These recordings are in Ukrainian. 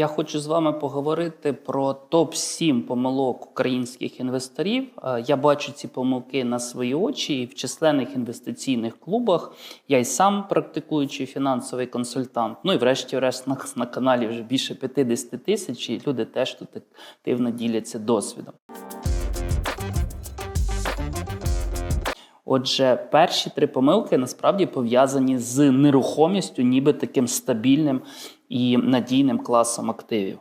Я хочу з вами поговорити про топ 7 помилок українських інвесторів. Е, Я бачу ці помилки на свої очі і в численних інвестиційних клубах. Я й сам практикуючий фінансовий консультант. Ну і врешті-решт на, на каналі вже більше 50 тисяч. І люди теж тут активно діляться досвідом. Отже, перші три помилки насправді пов'язані з нерухомістю, ніби таким стабільним і надійним класом активів.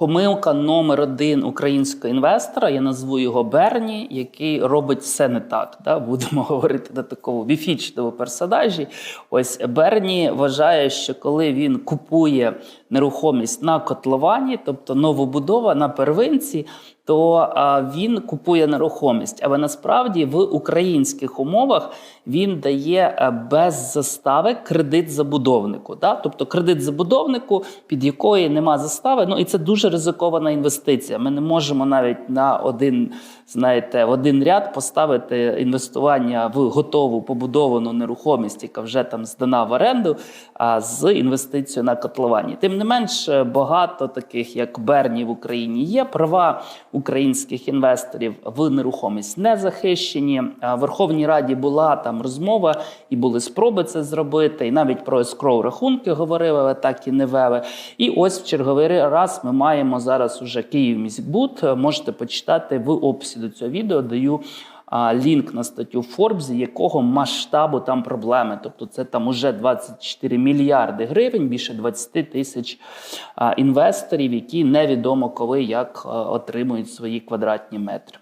Помилка номер один українського інвестора, я назву його Берні, який робить все не так. Да? Будемо говорити на такому біфічному персонажі. Ось Берні вважає, що коли він купує нерухомість на котловані, тобто новобудова на первинці, то він купує нерухомість. Але насправді в українських умовах він дає а, без застави кредит забудовнику. Да? Тобто кредит забудовнику, під якої нема застави. Ну і це дуже ризикована інвестиція. Ми не можемо навіть на один, знаєте, в один ряд поставити інвестування в готову побудовану нерухомість, яка вже там здана в оренду, а з інвестицією на котловані. Тим не менш, багато таких, як Берні в Україні, є права українських інвесторів в нерухомість не захищені. В Верховній Раді була там розмова і були спроби це зробити. І навіть про ескроу рахунки говорили, але так і не вели. І ось в черговий раз ми маємо зараз уже Київ міськбуд. Можете почитати в описі до цього відео. Даю а, лінк на статтю Forbes, якого масштабу там проблеми. Тобто це там уже 24 мільярди гривень, більше 20 тисяч інвесторів, які невідомо коли як отримують свої квадратні метри.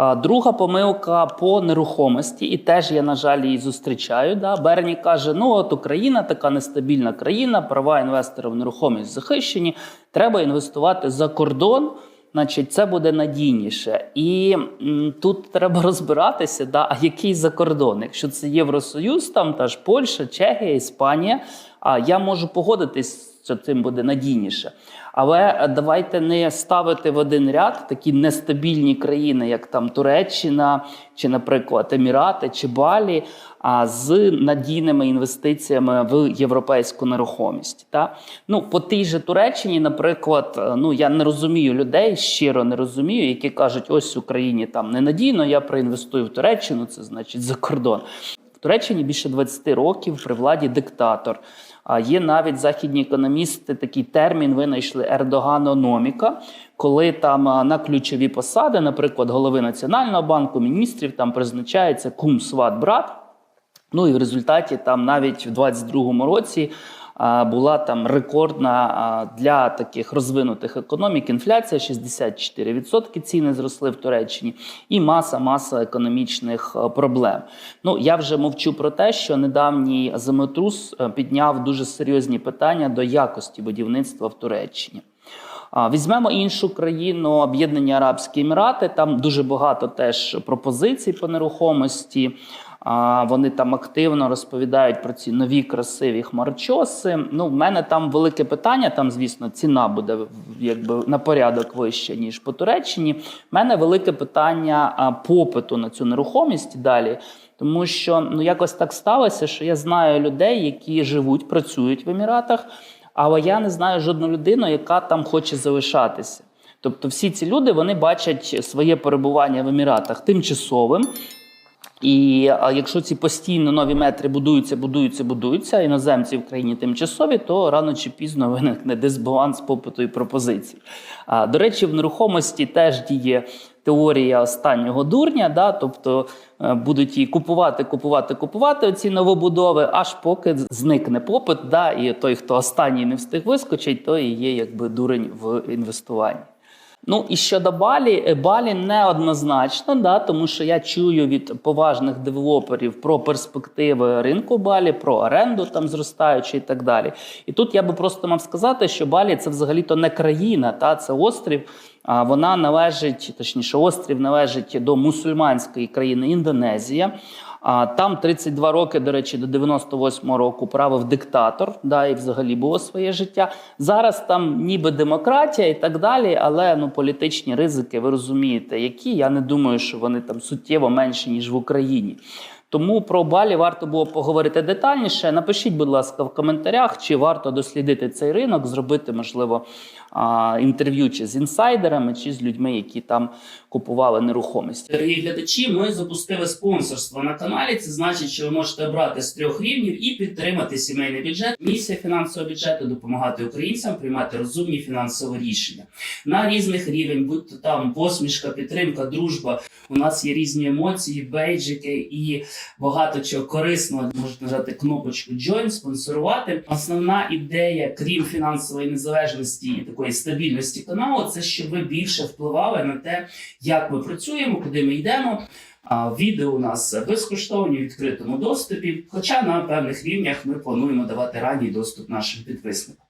Друга помилка по нерухомості, і теж я, на жаль, її зустрічаю. Да? Берні каже: ну от Україна така нестабільна країна, права інвестора в нерухомість захищені. Треба інвестувати за кордон, значить, це буде надійніше. І м, тут треба розбиратися, да, а який за кордон? Якщо це Євросоюз, там та ж Польща, Чехія, Іспанія, а я можу погодитись. Що цим буде надійніше, але давайте не ставити в один ряд такі нестабільні країни, як там Туреччина, чи, наприклад, Емірати чи Балі, а з надійними інвестиціями в європейську нерухомість. Та? Ну, по тій же Туреччині, наприклад, ну я не розумію людей, щиро не розумію, які кажуть, ось Україні там ненадійно, я проінвестую в Туреччину, це значить за кордон. В Туреччині більше 20 років при владі диктатор. А є навіть західні економісти такий термін винайшли ердоганономіка, коли там на ключові посади, наприклад, голови Національного банку, міністрів, там призначається кум сват брат. Ну і в результаті там навіть в 22-му році була там рекордна для таких розвинутих економік інфляція 64% ціни зросли в Туреччині, і маса маса економічних проблем. Ну я вже мовчу про те, що недавній землетрус підняв дуже серйозні питання до якості будівництва в Туреччині. Візьмемо іншу країну Об'єднані Арабські Емірати. Там дуже багато теж пропозицій по нерухомості. Вони там активно розповідають про ці нові красиві хмарчоси. Ну, в мене там велике питання. Там, звісно, ціна буде якби на порядок вища, ніж по Туреччині. У мене велике питання попиту на цю нерухомість далі. Тому що ну якось так сталося, що я знаю людей, які живуть, працюють в Еміратах, але я не знаю жодну людину, яка там хоче залишатися. Тобто, всі ці люди вони бачать своє перебування в Еміратах тимчасовим. І якщо ці постійно нові метри будуються, будуються, будуються, іноземці в країні тимчасові, то рано чи пізно виникне дисбаланс попиту і пропозиції. А, До речі, в нерухомості теж діє теорія останнього дурня, да, тобто е, будуть її купувати, купувати, купувати оці новобудови, аж поки зникне попит. да, І той, хто останній не встиг вискочить, той і є якби дурень в інвестуванні. Ну і щодо Балі, Балі неоднозначно, да, тому що я чую від поважних девелоперів про перспективи ринку Балі, про оренду там зростаючи і так далі. І тут я би просто мав сказати, що Балі це взагалі-то не країна, та це острів. А вона належить, точніше, острів належить до мусульманської країни Індонезія. А там 32 роки, до речі, до 98-го року правив диктатор, да, і взагалі було своє життя. Зараз там ніби демократія і так далі, але ну політичні ризики, ви розумієте, які я не думаю, що вони там суттєво менші ніж в Україні. Тому про Балі варто було поговорити детальніше. Напишіть, будь ласка, в коментарях, чи варто дослідити цей ринок, зробити, можливо, а, інтерв'ю чи з інсайдерами, чи з людьми, які там купували нерухомість. Дорогі глядачі, ми запустили спонсорство на каналі. Це значить, що ви можете обрати з трьох рівнів і підтримати сімейний бюджет. Місія фінансового бюджету допомагати українцям приймати розумні фінансові рішення на різних рівень, будь то там посмішка, підтримка, дружба. У нас є різні емоції, бейджики і багато чого корисного. Можете нажати кнопочку Join, спонсорувати. Основна ідея, крім фінансової незалежності і такої стабільності каналу, це щоб ви більше впливали на те, як ми працюємо, куди ми йдемо. А відео у нас безкоштовні в відкритому доступі. Хоча на певних рівнях ми плануємо давати ранній доступ нашим підписникам.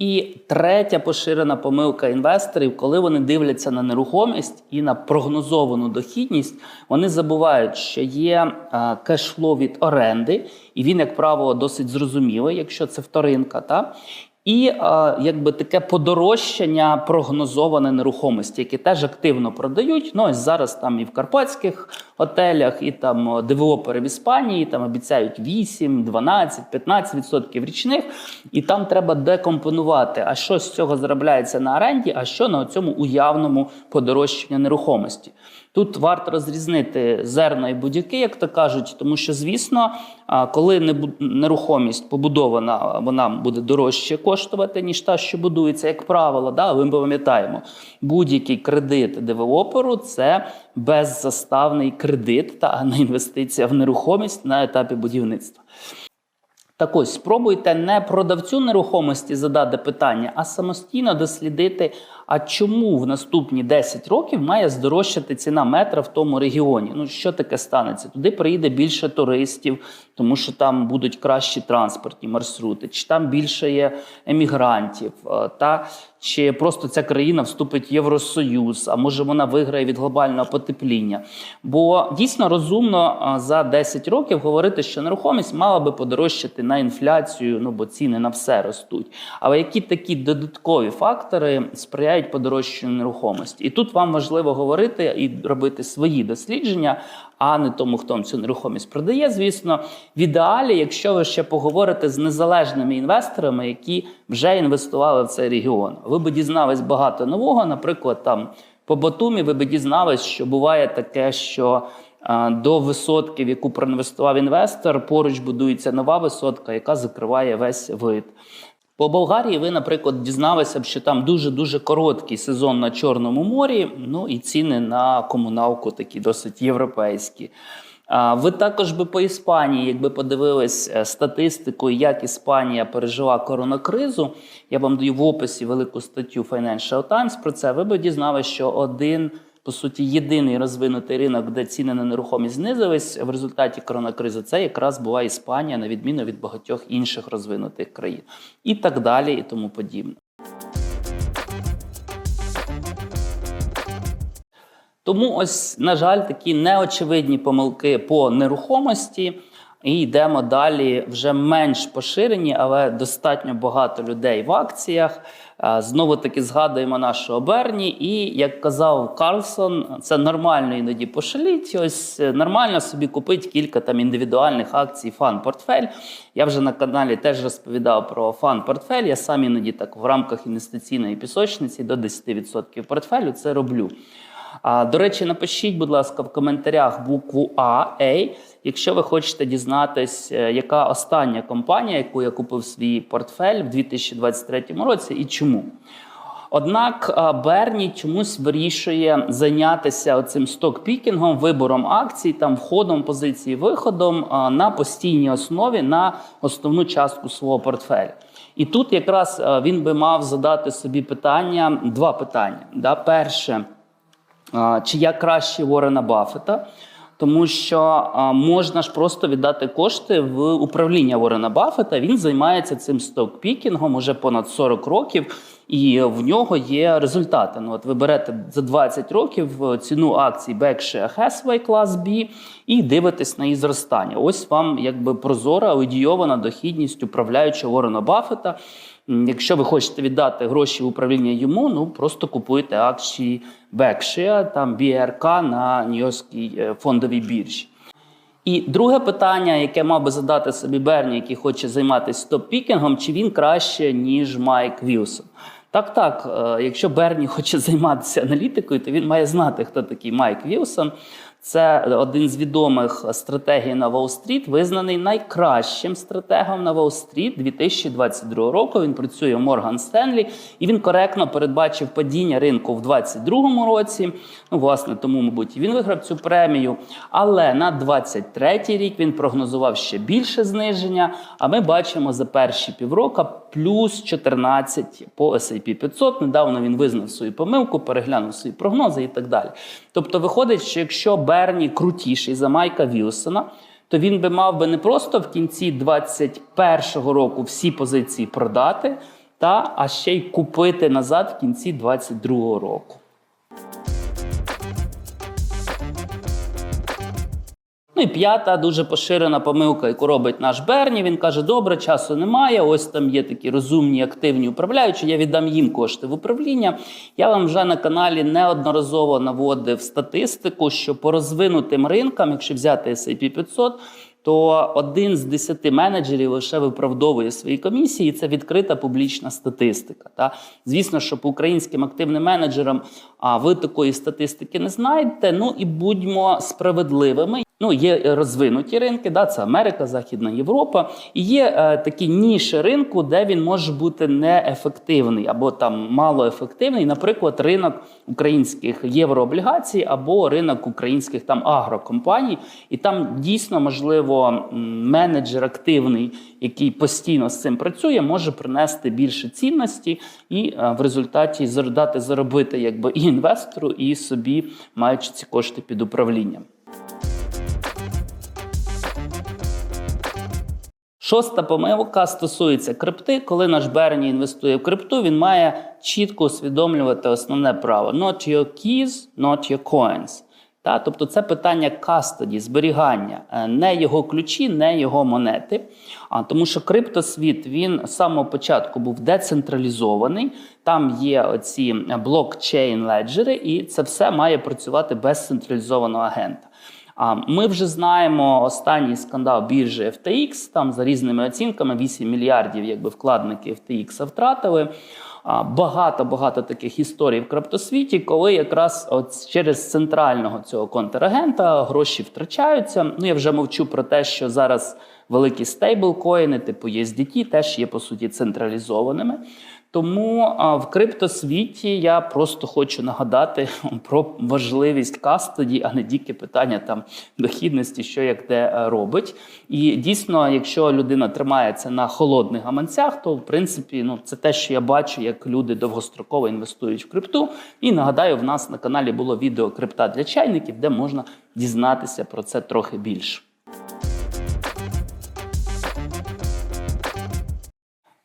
І третя поширена помилка інвесторів, коли вони дивляться на нерухомість і на прогнозовану дохідність, вони забувають, що є кешфло від оренди, і він, як правило, досить зрозумілий, якщо це вторинка. Та? І е, якби таке подорожчання прогнозоване нерухомості, які теж активно продають. Ну ось зараз там і в карпатських готелях, і там е, девелопери в Іспанії там обіцяють 8, 12, 15% річних, і там треба декомпонувати, а що з цього заробляється на оренді, а що на цьому уявному подорожчанні нерухомості. Тут варто розрізнити зерна і будь-які, як то кажуть, тому що, звісно, коли нерухомість побудована, вона буде дорожче коштувати, ніж та, що будується, як правило. Да? Ви пам'ятаємо, будь-який кредит девелоперу це беззаставний кредит, та не інвестиція в нерухомість на етапі будівництва. Так ось спробуйте не продавцю нерухомості задати питання, а самостійно дослідити, а чому в наступні 10 років має здорожчати ціна метра в тому регіоні. Ну що таке станеться? Туди приїде більше туристів, тому що там будуть кращі транспортні маршрути, чи там більше є емігрантів, е, та чи просто ця країна вступить в Євросоюз, а може вона виграє від глобального потепління. Бо дійсно розумно е, за 10 років говорити, що нерухомість мала би подорожчати на інфляцію, ну бо ціни на все ростуть. Але які такі додаткові фактори сприяють подорожчанню нерухомості? І тут вам важливо говорити і робити свої дослідження, а не тому, хто цю нерухомість продає. Звісно, в ідеалі, якщо ви ще поговорите з незалежними інвесторами, які вже інвестували в цей регіон, ви би дізнались багато нового. Наприклад, там по Батумі ви би дізнались, що буває таке, що а, до висотки, в яку проінвестував інвестор, поруч будується нова висотка, яка закриває весь вид. По Болгарії ви, наприклад, дізналися б, що там дуже дуже короткий сезон на Чорному морі. Ну і ціни на комуналку такі досить європейські. Ви також би по Іспанії, якби подивились е, статистику, як Іспанія пережила коронакризу. Я вам даю в описі велику статтю Financial Times про це. Ви б дізналися, що один по суті єдиний розвинутий ринок, де ціни на нерухомість знизились в результаті коронакризи, це якраз була Іспанія, на відміну від багатьох інших розвинутих країн, і так далі, і тому подібне. Тому ось, на жаль, такі неочевидні помилки по нерухомості. І йдемо далі вже менш поширені, але достатньо багато людей в акціях. Е, Знову таки згадуємо нашого Берні. І як казав Карлсон, це нормально іноді пошаліть. Ось е, нормально собі купити кілька там індивідуальних акцій фан-портфель. Я вже на каналі теж розповідав про фан-портфель. Я сам іноді так в рамках інвестиційної пісочниці до 10% портфелю це роблю. А, До речі, напишіть, будь ласка, в коментарях букву А, A, якщо ви хочете дізнатись, е, яка остання компанія, яку я купив свій портфель в 2023 році і чому. Однак Берні чомусь вирішує зайнятися оцим стокпікінгом, вибором акцій, там входом позиції, виходом на постійній основі на основну частку свого портфеля. І тут якраз він би мав задати собі питання, два питання. Да? Перше. Чи я краще Ворена Баффета, тому що можна ж просто віддати кошти в управління Ворена Баффета. Він займається цим стокпікінгом уже понад 40 років. і в нього є результати. Ну, от ви берете за 20 років е, ціну акцій Berkshire Hathaway клас B і дивитесь на її зростання. Ось вам якби прозора, аудійована дохідність управляючого Ворона Баффета. Якщо ви хочете віддати гроші в управління йому, ну просто купуйте акції Berkshire, там BRK на Нью-Йоркській е, фондовій біржі. І друге питання, яке мав би задати собі Берні, який хоче займатися стоп-пікінгом, чи він краще, ніж Майк Вілсон? Так, так, е, якщо Берні хоче займатися аналітикою, то він має знати, хто такий Майк Вілсон. Це один з відомих стратегій на Уолл-стріт, визнаний найкращим стратегом на Уолл-стріт 2022 року. Він працює в Морган Стенлі, і він коректно передбачив падіння ринку в 2022 році. Ну, власне, тому, мабуть, він виграв цю премію. Але на 2023 рік він прогнозував ще більше зниження. А ми бачимо за перші півроку плюс 14 по S&P 500. Недавно він визнав свою помилку, переглянув свої прогнози і так далі. Тобто, виходить, що якщо Берні крутіший за Майка Вілсона, то він би мав би не просто в кінці 2021 року всі позиції продати, та, а ще й купити назад в кінці 2022 року. Ну і п'ята дуже поширена помилка, яку робить наш Берні. Він каже: добре, часу немає. Ось там є такі розумні, активні управляючі. Я віддам їм кошти в управління. Я вам вже на каналі неодноразово наводив статистику, що по розвинутим ринкам, якщо взяти S&P 500, то один з десяти менеджерів лише виправдовує свої комісії. і Це відкрита публічна статистика. Та звісно, що по українським активним менеджерам а ви такої статистики не знаєте. Ну і будьмо справедливими. Ну, є розвинуті ринки, да, це Америка, Західна Європа, і є е, такі ніші ринку, де він може бути неефективний або там малоефективний, наприклад, ринок українських єврооблігацій або ринок українських там агрокомпаній. І там дійсно можливо менеджер активний, який постійно з цим працює, може принести більше цінності і е, в результаті дати заробити якби і інвестору, і собі, маючи ці кошти під управлінням. Шоста помилка стосується крипти. Коли наш Берні інвестує в крипту, він має чітко усвідомлювати основне право: not your keys, not your coins. Та, тобто це питання кастоді, зберігання, е, не його ключі, не його монети. А тому що криптосвіт він з самого початку був децентралізований. Там є оці блокчейн леджери, і це все має працювати без централізованого агента. Ми вже знаємо останній скандал біржі FTX, Там за різними оцінками 8 мільярдів, якби вкладники FTX втратили. Багато багато таких історій в криптосвіті, коли якраз от через центрального цього контрагента гроші втрачаються. Ну я вже мовчу про те, що зараз великі стейблкоїни, типу USDT, теж є по суті централізованими. Тому в криптосвіті я просто хочу нагадати про важливість кастоді, а не тільки питання там дохідності, що як де е, робить. І дійсно, якщо людина тримається на холодних гаманцях, то в принципі ну це те, що я бачу, як люди довгостроково інвестують в крипту. І нагадаю, в нас на каналі було відео крипта для чайників, де можна дізнатися про це трохи більше.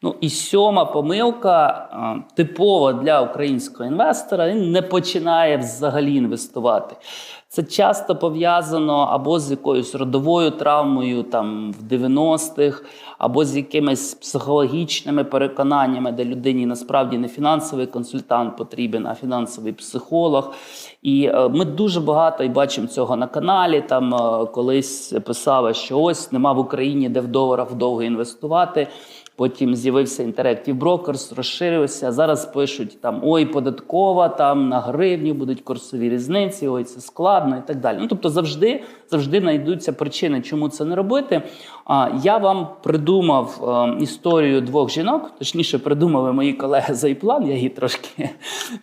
Ну і сьома помилка типова для українського інвестора. Він не починає взагалі інвестувати. Це часто пов'язано або з якоюсь родовою травмою там в 90-х, або з якимись психологічними переконаннями, де людині насправді не фінансовий консультант потрібен, а фінансовий психолог. І е, ми дуже багато і бачимо цього на каналі. Там е, колись писали, що ось нема в Україні, де в доларах вдовго інвестувати. Потім з'явився Interactive Brokers, розширився. Зараз пишуть там ой, податкова, там на гривні будуть курсові різниці, ой, це складно і так далі. Ну тобто, завжди завжди знайдуться причини, чому це не робити. А я вам придумав е, історію двох жінок, точніше, придумали мої колеги за план, я її трошки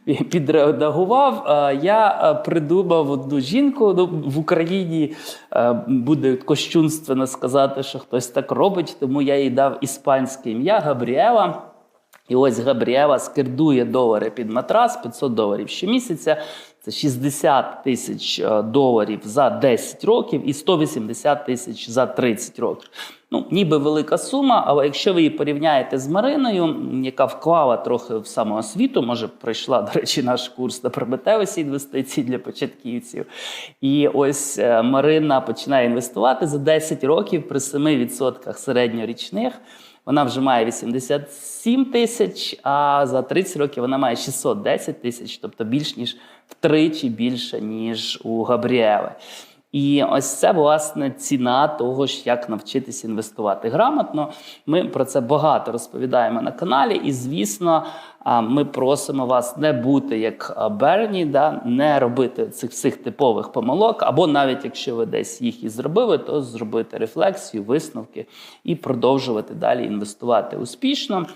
підредагував. Е, я е, придумав одну жінку ну, в Україні. Буде кощунственно сказати, що хтось так робить, тому я їй дав іспанське ім'я Габріела. І ось Габріева скердує долари під матрас 500 доларів щомісяця. Це 60 тисяч е, доларів за 10 років і 180 тисяч за 30 років. Ну, ніби велика сума, але якщо ви її порівняєте з Мариною, яка вклала трохи в самоосвіту, може пройшла, до речі, наш курс на прометевості інвестицій для початківців. І ось е, Марина починає інвестувати за 10 років при 7% середньорічних. Вона вже має 87 тисяч, а за 30 років вона має 610 тисяч, тобто більш ніж втричі більше, ніж у Габріели. І ось це власне ціна того, ж, як навчитися інвестувати грамотно. Ми про це багато розповідаємо на каналі, і звісно, ми просимо вас не бути як Берні, да, не робити цих всіх типових помилок, або навіть якщо ви десь їх і зробили, то зробити рефлексію, висновки і продовжувати далі інвестувати успішно.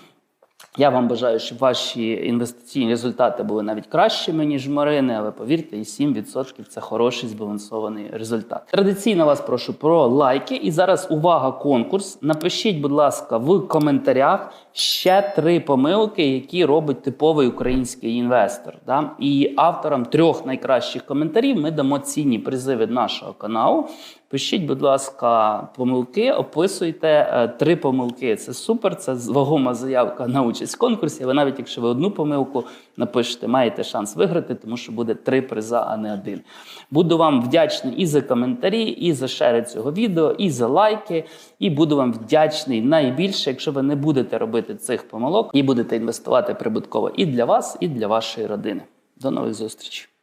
Я вам бажаю, щоб ваші інвестиційні результати були навіть кращими, ніж Марини, але повірте, і 7% це хороший збалансований результат. Традиційно вас прошу про лайки. І зараз увага, конкурс. Напишіть, будь ласка, в коментарях ще три помилки, які робить типовий український інвестор. Да? І авторам трьох найкращих коментарів ми дамо цінні призи від нашого каналу. Пишіть, будь ласка, помилки, описуйте е, три помилки. Це супер, це вагома заявка на участь в конкурсі. Ви навіть якщо ви одну помилку напишете, маєте шанс виграти, тому що буде три приза, а не один. Буду вам вдячний і за коментарі, і за шери цього відео, і за лайки. І буду вам вдячний найбільше, якщо ви не будете робити цих помилок і будете інвестувати прибутково і для вас, і для вашої родини. До нових зустрічей.